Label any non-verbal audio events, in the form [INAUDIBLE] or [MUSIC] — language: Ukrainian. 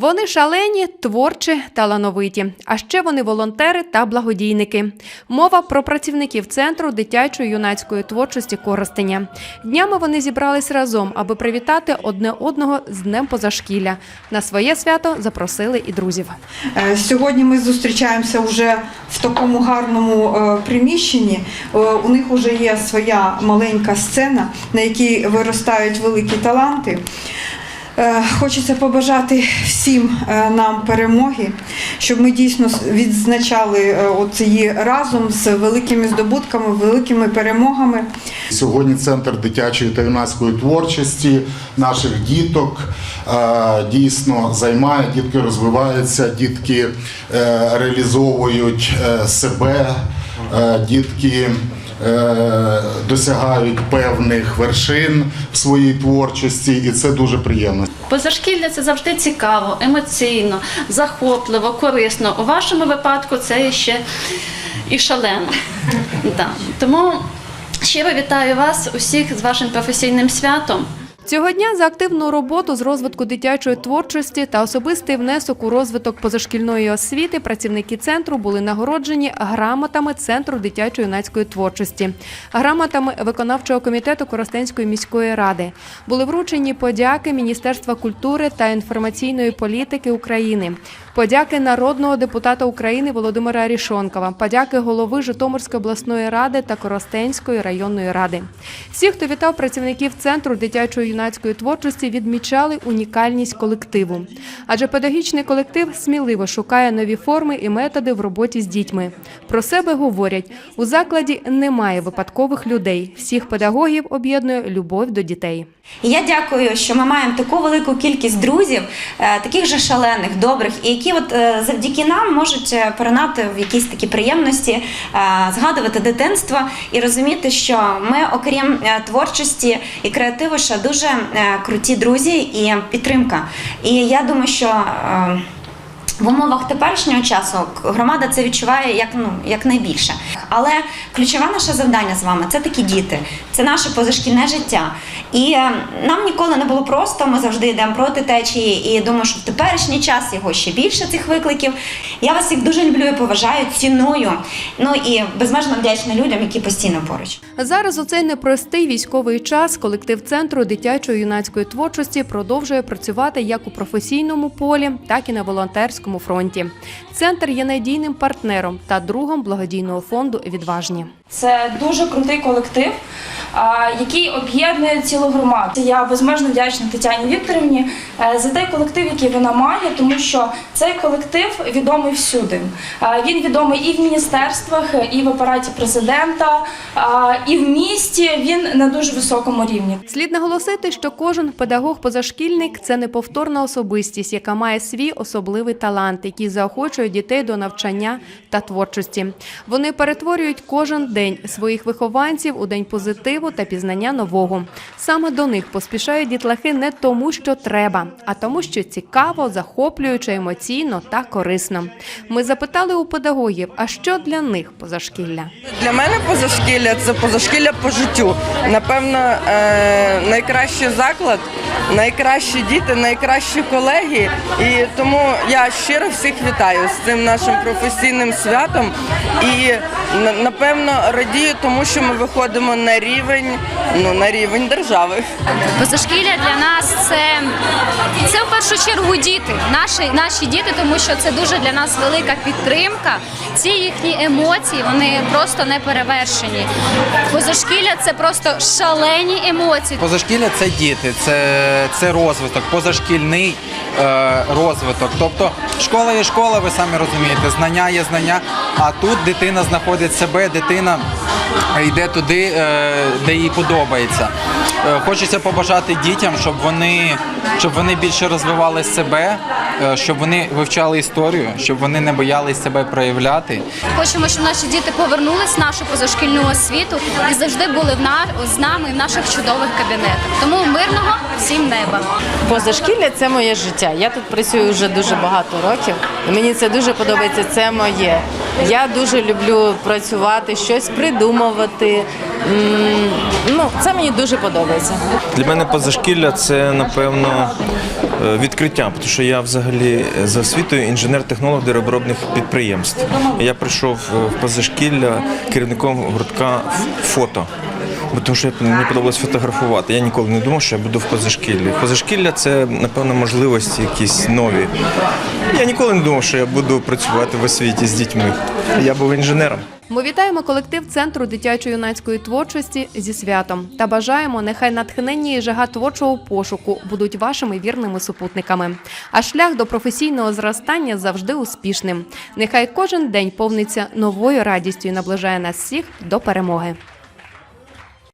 Вони шалені, творчі, талановиті. А ще вони волонтери та благодійники. Мова про працівників центру дитячої юнацької творчості Коростеня. Днями вони зібрались разом, аби привітати одне одного з днем позашкілля. На своє свято запросили і друзів. Е, Сьогодні ми зустрічаємося вже в такому гарному е, приміщенні. Е, У них вже є своя маленька сцена, на якій виростають великі таланти. Е, Хочеться побажати всім е, нам перемоги, щоб ми дійсно відзначали е, її разом з великими здобутками, великими перемогами. Сьогодні центр дитячої та юнацької творчості наших діток дійсно займає, дітки розвиваються, дітки реалізовують себе, дітки досягають певних вершин в своїй творчості, і це дуже приємно. Позашкілля це завжди цікаво, емоційно, захопливо, корисно. У вашому випадку це ще і шалено. [LAUGHS] Да. Тому щиро вітаю вас усіх з вашим професійним святом. Цього дня за активну роботу з розвитку дитячої творчості та особистий внесок у розвиток позашкільної освіти працівники центру були нагороджені грамотами Центру дитячої юнацької творчості, грамотами виконавчого комітету Коростенської міської ради. Були вручені подяки Міністерства культури та інформаційної політики України, подяки народного депутата України Володимира Арішонкова, подяки голови Житомирської обласної ради та Коростенської районної ради. Всі, хто вітав працівників центру дитячої юнацької творчості, відмічали унікальність колективу. Адже педагогічний колектив сміливо шукає нові форми і методи в роботі з дітьми. Про себе говорять: у закладі немає випадкових людей. Всіх педагогів об'єднує любов до дітей. Я дякую, що ми маємо таку велику кількість друзів, е, таких же шалених, добрих, і які от е, завдяки нам можуть е, перенати в якісь такі приємності, е, згадувати дитинство і розуміти, що ми, окрім творчості і креативу, ще дуже круті друзі і підтримка. І я думаю, що. В умовах теперішнього часу громада це відчуває як ну як найбільше. Але ключове наше завдання з вами це такі діти, це наше позашкільне життя. І е, нам ніколи не було просто. Ми завжди йдемо проти течії. І думаю, що в теперішній час його ще більше цих викликів. Я вас всіх дуже люблю і поважаю, ціную. Ну і безмежно вдячна людям, які постійно поруч. Зараз у цей непростий військовий час колектив центру дитячої юнацької творчості продовжує працювати як у професійному полі, так і на волонтерському фронті. Центр є надійним партнером та другом благодійного фонду Відважні. Це дуже крутий колектив, який об'єднує цілу громаду. Я безмежно вдячна Тетяні Вікторівні е, за той колектив, який вона має, тому що цей колектив відомий всюди. Він відомий і в міністерствах, і в апараті президента, і в місті. Він на дуже високому рівні. Слід наголосити, що кожен педагог-позашкільник це неповторна особистість, яка має свій особливий талант, який заохочує дітей до навчання та творчості. Вони перетворюють кожен день своїх вихованців у день позитиву та пізнання нового. Саме до них поспішають дітлахи не тому, що треба, а тому, що цікаво, захоплююче, емоційно та корисно. Ми запитали у педагогів, а що для них позашкілля? Для мене позашкілля це позашкілля по життю. Напевно, е, найкращий заклад, найкращі діти, найкращі колеги. І тому я щиро всіх вітаю з цим нашим професійним святом. І напевно радію, тому що ми виходимо на рівень, ну на рівень держави. Позашкілля для нас це, це в першу чергу діти, наші, наші діти, тому що це дуже для нас велика підтримка. Ці їхні емоції вони просто не перевершені. Позашкілля це просто шалені емоції. Позашкілля це діти, це, це розвиток, позашкільний е, розвиток. Тобто школа є школа, ви самі розумієте, знання є знання, а тут дитина знаходить себе, дитина йде туди, е, де їй подобається. Е, Хочеться побажати дітям, щоб вони, щоб вони більше розвивали себе, е, щоб вони вивчали історію, щоб вони не боялись себе проявляти. Хочемо, щоб наші діти повернулись в нашу позашкільну освіту і завжди були в на, з нами в наших чудових кабінетах. Тому мирного всім неба. Позашкілля це моє життя. Я тут працюю вже дуже багато років. і Мені це дуже подобається. Це моє. Я дуже люблю працювати, щось придумувати. Ну, це мені дуже подобається. Для мене позашкілля це напевно відкриття, відкриттям, тому що я взагалі за освітою інженер-технолог дереворобних підприємств. Я прийшов е, в позашкілля керівником гуртка фото. Бо тому що мені подобалось фотографувати. Я ніколи не думав, що я буду в позашкіллі. Позашкілля це, напевно, можливості якісь нові. Я ніколи не думав, що я буду працювати в освіті з дітьми. Я був інженером. Ми вітаємо колектив Центру дитячо-юнацької творчості зі святом та бажаємо, нехай натхнення і жага творчого пошуку будуть вашими вірними супутниками. А шлях до професійного зростання завжди успішним. Нехай кожен день повниться новою радістю і наближає нас всіх до перемоги.